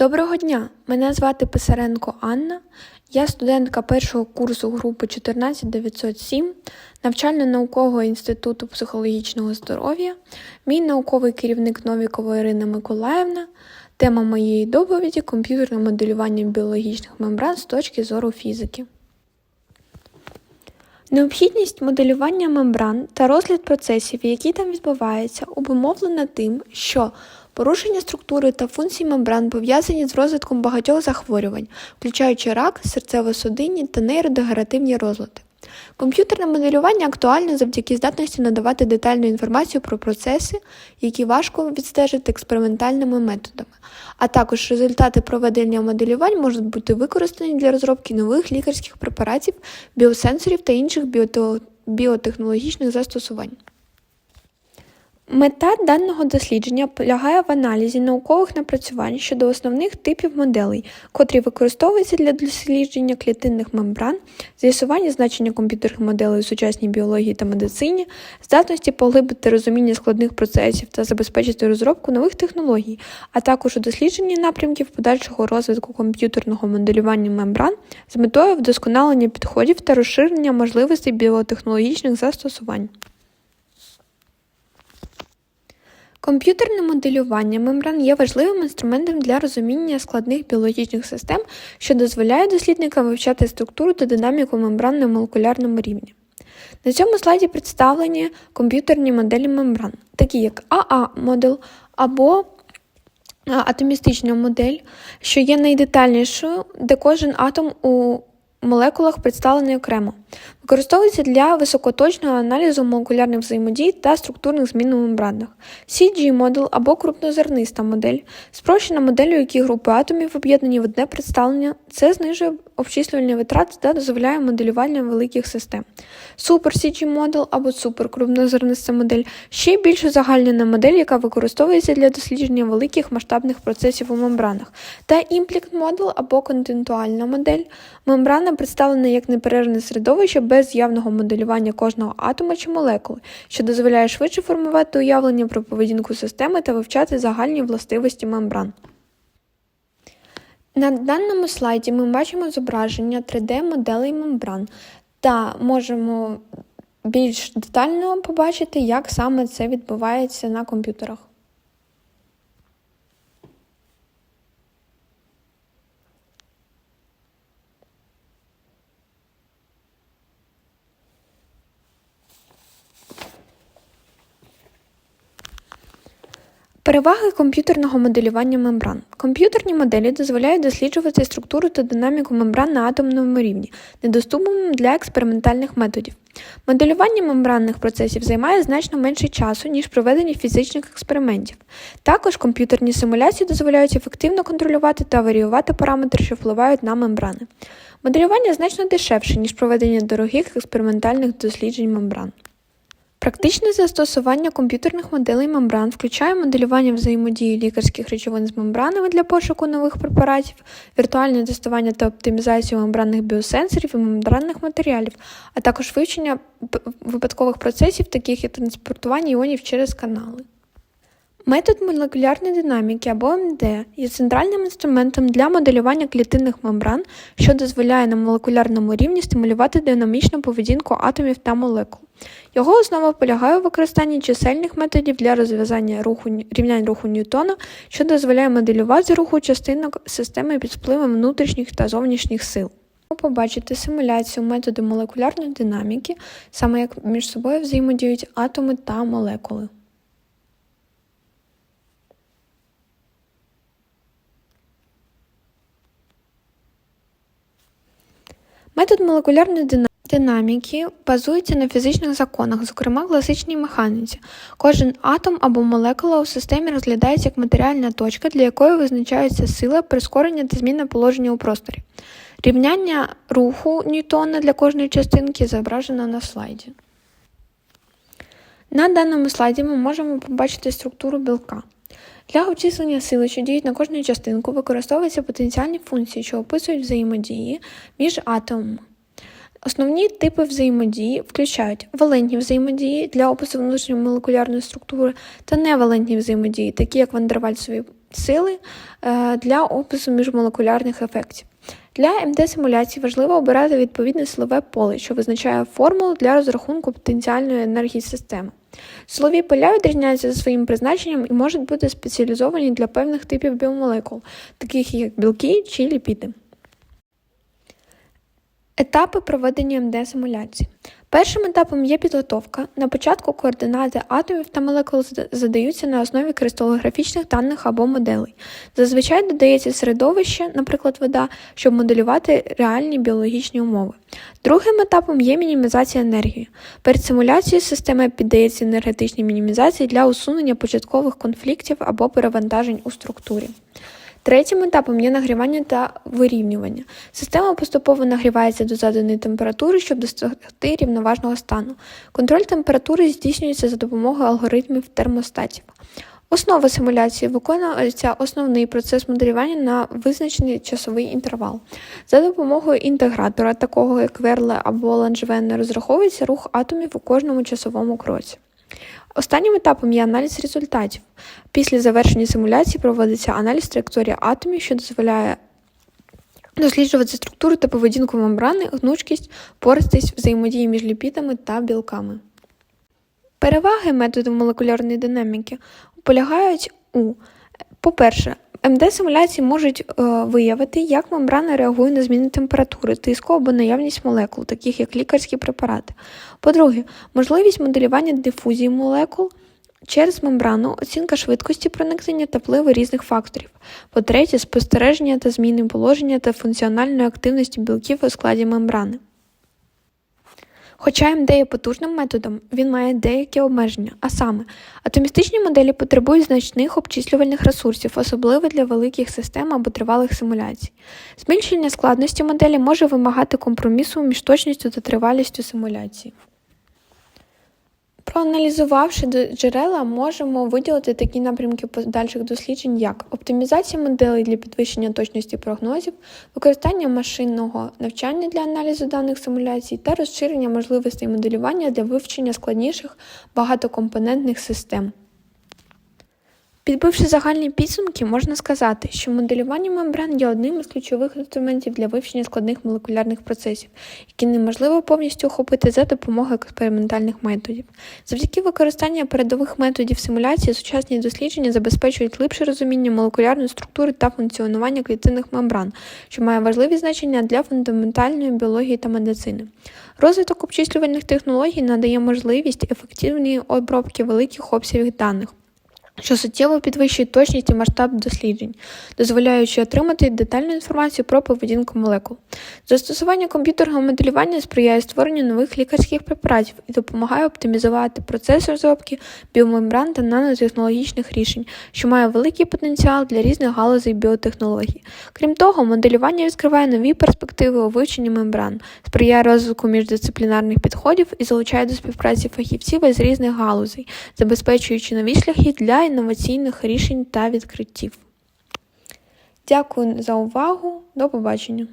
Доброго дня! Мене звати Писаренко Анна. Я студентка першого курсу групи 14907 навчально-наукового інституту психологічного здоров'я. Мій науковий керівник Новікова Ірина Миколаївна. Тема моєї доповіді комп'ютерне моделювання біологічних мембран з точки зору фізики. Необхідність моделювання мембран та розгляд процесів, які там відбуваються, обумовлена тим, що порушення структури та функцій мембран пов'язані з розвитком багатьох захворювань, включаючи рак, серцево-судинні та нейродегеративні розлади. Комп'ютерне моделювання актуальне завдяки здатності надавати детальну інформацію про процеси, які важко відстежити експериментальними методами, а також результати проведення моделювань можуть бути використані для розробки нових лікарських препаратів, біосенсорів та інших біотехнологічних застосувань. Мета даного дослідження полягає в аналізі наукових напрацювань щодо основних типів моделей, котрі використовуються для дослідження клітинних мембран, з'ясування значення комп'ютерних моделей у сучасній біології та медицині, здатності поглибити розуміння складних процесів та забезпечити розробку нових технологій, а також у дослідженні напрямків подальшого розвитку комп'ютерного моделювання мембран з метою вдосконалення підходів та розширення можливостей біотехнологічних застосувань. Комп'ютерне моделювання мембран є важливим інструментом для розуміння складних біологічних систем, що дозволяє дослідникам вивчати структуру та динаміку мембран на молекулярному рівні. На цьому слайді представлені комп'ютерні моделі мембран, такі як АА-модел або атомістична модель, що є найдетальнішою, де кожен атом у молекулах представлений окремо. Використовується для високоточного аналізу молекулярних взаємодій та структурних змін у мембранах. CG-модел або крупнозерниста модель, спрощена модель, у якій групи атомів об'єднані в одне представлення, це знижує обчислювальні витрати та дозволяє моделювання великих систем. Super CG-модел або суперкрупнозерниста модель ще більш узагальнена модель, яка використовується для дослідження великих масштабних процесів у мембранах, та імплект-модел або континуальна модель. Мембрана представлена як неперервне середовище без явного моделювання кожного атома чи молекули, що дозволяє швидше формувати уявлення про поведінку системи та вивчати загальні властивості мембран. На даному слайді ми бачимо зображення 3D-моделей мембран та можемо більш детально побачити, як саме це відбувається на комп'ютерах. Переваги комп'ютерного моделювання мембран. Комп'ютерні моделі дозволяють досліджувати структуру та динаміку мембран на атомному рівні, недоступним для експериментальних методів. Моделювання мембранних процесів займає значно менше часу, ніж проведення фізичних експериментів. Також комп'ютерні симуляції дозволяють ефективно контролювати та варіювати параметри, що впливають на мембрани. Моделювання значно дешевше, ніж проведення дорогих експериментальних досліджень мембран. Практичне застосування комп'ютерних моделей мембран включає моделювання взаємодії лікарських речовин з мембранами для пошуку нових препаратів, віртуальне тестування та оптимізацію мембранних біосенсорів і мембранних матеріалів, а також вивчення випадкових процесів, таких як транспортування іонів через канали. Метод молекулярної динаміки або МД є центральним інструментом для моделювання клітинних мембран, що дозволяє на молекулярному рівні стимулювати динамічну поведінку атомів та молекул. Його основа полягає у використанні чисельних методів для розв'язання руху рівнянь руху Ньютона, що дозволяє моделювати руху частинок системи під впливом внутрішніх та зовнішніх сил. Побачити симуляцію методу молекулярної динаміки, саме як між собою взаємодіють атоми та молекули. Метод молекулярної динаміки базується на фізичних законах, зокрема класичній механіці. Кожен атом або молекула у системі розглядається як матеріальна точка, для якої визначається сила, прискорення та зміна положення у просторі. Рівняння руху Ньютона для кожної частинки зображено на слайді. На даному слайді ми можемо побачити структуру білка. Для обчислення сили, що діють на кожну частинку, використовуються потенціальні функції, що описують взаємодії між атомами. Основні типи взаємодії включають валентні взаємодії для опису внутрішньої молекулярної структури та невалентні взаємодії, такі як вандервальсові сили е, для опису міжмолекулярних ефектів. Для МД-симуляції важливо обирати відповідне силове поле, що визначає формулу для розрахунку потенціальної енергії системи. Силові поля відрізняються за своїм призначенням і можуть бути спеціалізовані для певних типів біомолекул, таких як білки чи ліпіди. Етапи проведення МД-симуляції. Першим етапом є підготовка. На початку координати атомів та молекул задаються на основі кристалографічних даних або моделей. Зазвичай додається середовище, наприклад, вода, щоб моделювати реальні біологічні умови. Другим етапом є мінімізація енергії. Перед симуляцією система піддається енергетичній мінімізації для усунення початкових конфліктів або перевантажень у структурі. Третім етапом є нагрівання та вирівнювання. Система поступово нагрівається до заданої температури, щоб досягти рівноважного стану. Контроль температури здійснюється за допомогою алгоритмів термостатів. Основа симуляції виконується основний процес моделювання на визначений часовий інтервал. За допомогою інтегратора, такого як Верле або Ланжвен, розраховується рух атомів у кожному часовому кроці. Останнім етапом є аналіз результатів. Після завершення симуляції проводиться аналіз траєкторії атомів, що дозволяє досліджувати структуру та поведінку мембрани, гнучкість, пористість взаємодії між ліпідами та білками. Переваги методу молекулярної динаміки полягають у, по-перше, МД-симуляції можуть е, виявити, як мембрана реагує на зміни температури, тиску або наявність молекул, таких як лікарські препарати. По-друге, можливість моделювання дифузії молекул через мембрану, оцінка швидкості проникнення та впливу різних факторів. По-третє, спостереження та зміни положення та функціональної активності білків у складі мембрани. Хоча МД є потужним методом, він має деякі обмеження, а саме, атомістичні моделі потребують значних обчислювальних ресурсів, особливо для великих систем або тривалих симуляцій. Збільшення складності моделі може вимагати компромісу між точністю та тривалістю симуляції. Проаналізувавши джерела, можемо виділити такі напрямки подальших досліджень, як оптимізація моделей для підвищення точності прогнозів, використання машинного навчання для аналізу даних симуляцій та розширення можливостей моделювання для вивчення складніших багатокомпонентних систем. Підбивши загальні підсумки, можна сказати, що моделювання мембран є одним із ключових інструментів для вивчення складних молекулярних процесів, які неможливо повністю охопити за допомогою експериментальних методів. Завдяки використанню передових методів симуляції сучасні дослідження забезпечують глибше розуміння молекулярної структури та функціонування клітинних мембран, що має важливі значення для фундаментальної біології та медицини. Розвиток обчислювальних технологій надає можливість ефективної обробки великих обсягів даних що суттєво підвищує точність і масштаб досліджень, дозволяючи отримати детальну інформацію про поведінку молекул. Застосування комп'ютерного моделювання сприяє створенню нових лікарських препаратів і допомагає оптимізувати процес розробки біомембран та нанотехнологічних рішень, що має великий потенціал для різних галузей біотехнологій. Крім того, моделювання відкриває нові перспективи у вивченні мембран, сприяє розвитку міждисциплінарних підходів і залучає до співпраці фахівців із різних галузей, забезпечуючи нові шляхи для інноваційних рішень та відкриттів. Дякую за увагу. До побачення!